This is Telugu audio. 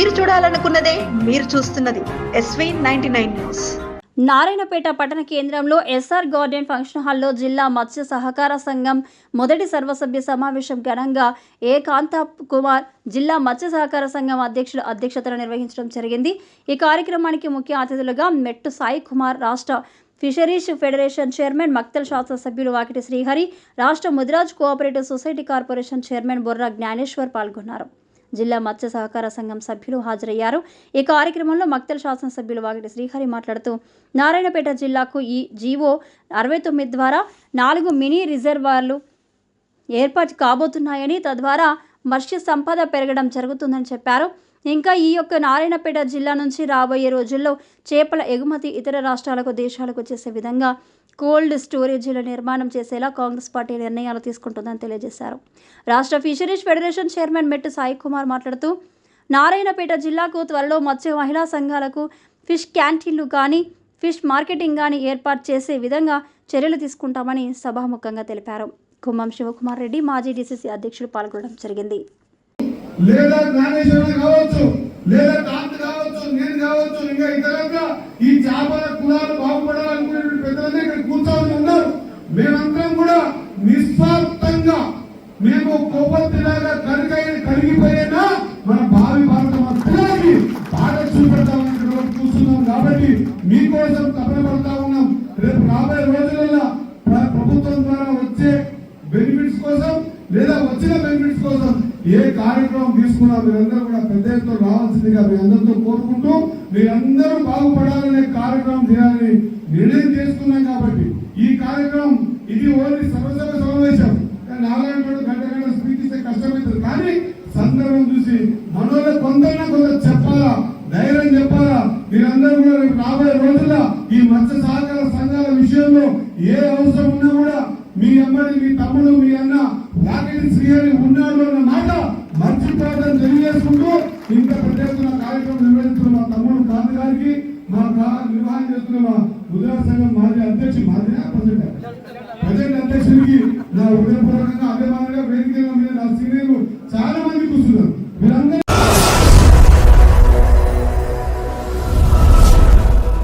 మీరు చూడాలనుకున్నదే మీరు చూస్తున్నది SV ninety nine news Narayanpet పట్టణ కేంద్రంలో ఎస్ఆర్ గార్డెన్ ఫంక్షన్ హాల్లో జిల్లా మత్స్య సహకార సంఘం మొదటి సర్వసభ్య సమావేశం ఘనంగా ఏ కాంత కుమార్ జిల్లా మత్స్య సహకార సంఘం అధ్యక్షుడు అధ్యక్షతన నిర్వహించడం జరిగింది. ఈ కార్యక్రమానికి ముఖ్య అతిథులుగా మెట్టు సాయి కుమార్ రాష్ట్ర ఫిషరీస్ ఫెడరేషన్ చైర్మన్ మక్తల్ శాసనసభ్యులు వాకిటి శ్రీహరి రాష్ట్ర Mudiraj cooperative society corporation chairman Borra Gnaneshwar పాల్గొన్నారు. జిల్లా మత్స్య సహకార సంఘం సభ్యులు హాజరయ్యారు. ఈ కార్యక్రమంలో మక్తల్ శాసనసభ్యులు వాకిటి శ్రీహరి మాట్లాడుతూ నారాయణపేట జిల్లాకు ఈ జీవో అరవై తొమ్మిది ద్వారా నాలుగు మినీ రిజర్వాయర్లు ఏర్పాటు కాబోతున్నాయని తద్వారా మత్స్య సంపద పెరగడం జరుగుతుందని చెప్పారు. ఇంకా ఈ యొక్క నారాయణపేట జిల్లా నుంచి రాబోయే రోజుల్లో చేపల ఎగుమతి ఇతర రాష్ట్రాలకు దేశాలకు చేసే విధంగా కోల్డ్ స్టోరేజీల నిర్మాణం చేసేలా కాంగ్రెస్ పార్టీ నిర్ణయాలు తీసుకుంటుందని తెలియజేశారు. రాష్ట్ర ఫిషరీస్ ఫెడరేషన్ చైర్మన్ మెట్టు సాయి కుమార్ మాట్లాడుతూ నారాయణపేట జిల్లాకు త్వరలో మత్స్య మహిళా సంఘాలకు ఫిష్ క్యాంటీన్లు కానీ ఫిష్ మార్కెటింగ్ కానీ ఏర్పాటు చేసే విధంగా చర్యలు తీసుకుంటామని సభాముఖంగా తెలిపారు. కుమ్మం శివకుమార్ రెడ్డి మాజీ డీసీసీ అధ్యక్షుడు పాల్గొనడం జరిగింది. లేదా జ్ఞానేశ్వరుడు కావచ్చు లేదా కాంతి కావచ్చు నేను కావచ్చు ఇంకా ఇతరంగా ఈ చేపల కులాలు బాగుపడాలనుకునేటువంటి పెద్దలందరూ ఇక్కడ కూర్చొని ఉన్నారు. మేమందరం కూడా నిస్వార్థంగా మేము కోపత్తిలాగా కరిగైన కరిగిపోయినా మన భావి భారత మొత్తానికి బాధ చూపెడతామని ఇక్కడ కూర్చున్నాం కాబట్టి మీకోసం తపన పడతా ఉన్నాం. రేపు రాబోయే రోజులలో ప్రభుత్వం ద్వారా వచ్చే బెనిఫిట్స్ కోసం లేదా వచ్చిన బెనిఫిట్స్ కోసం ఏ కార్యక్రమం తీసుకున్నా మీరందరూ కూడా పెద్ద ఎత్తున రావాల్సిందిగా మీ అందరితో కోరుకుంటూ మీరందరూ బాగుపడాలనే కార్యక్రమం చేయాలని నిర్ణయం చేసుకున్నాం కాబట్టి ఈ కార్యక్రమం ఇది ఓన్లీ సర్వసభ సమావేశం. కానీ నాలుగు గంట గంట స్పీచ్ ఇస్తే కష్టమవుతుంది. కానీ సందర్భం చూసి మనలో కొందరైనా కొంత చెప్పాలా? ధైర్యం చెప్పాలా? మీరందరూ కూడా రేపు రాబోయే రోజుల్లో ఈ మత్స్య సహకార సంఘాల విషయంలో ఏ అవసరం ఉన్నా కూడా మీ అమ్మని మీ తమ్ముడు మీ అన్న రాకెట్ శ్రీహరి ఉన్నాడు అన్న మాట మర్చిపోవడం తెలియజేసుకుంటూ ఇంత పెద్ద ఎత్తున కార్యక్రమం నిర్వహిస్తున్న మా తమ్ముడు కాంతి గారికి మా నిర్వహణ చేస్తున్న మా గుజరాత్ సంఘం మాజీ అధ్యక్షుడు మాజీ ప్రెసిడెంట్ ప్రజెంట్ అధ్యక్షుడికి నా హృదయపూర్వకంగా అభిమానంగా వేదికగా మీద నా సీనియర్లు